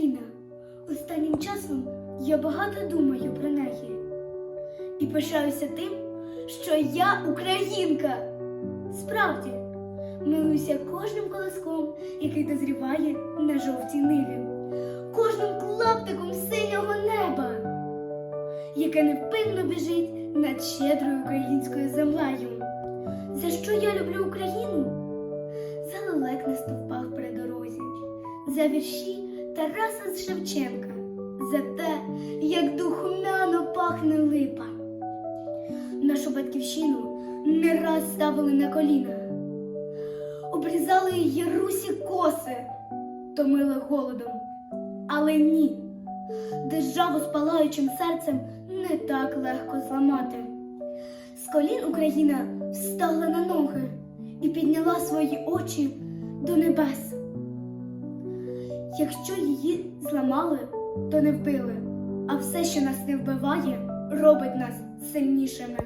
Україна. Останнім часом я багато думаю про неї. І пишаюся тим, що я українка. Справді, милуюся кожним колоском, який дозріває на жовтій ниві, кожним клаптиком синього неба, яке невпинно біжить над щедрою українською землею. За що я люблю Україну? За лелек на стовпах при дорозі, за вірші Тараса з Шевченка, за те, як духмяно пахне липа. Нашу батьківщину не раз ставили на коліна, обрізали її русі коси, томили голодом. Але ні, державу з палаючим серцем не так легко зламати. З колін Україна встала на ноги і підняла свої очі до небес. Якщо її зламали, то не вбили, а все, що нас не вбиває, робить нас сильнішими.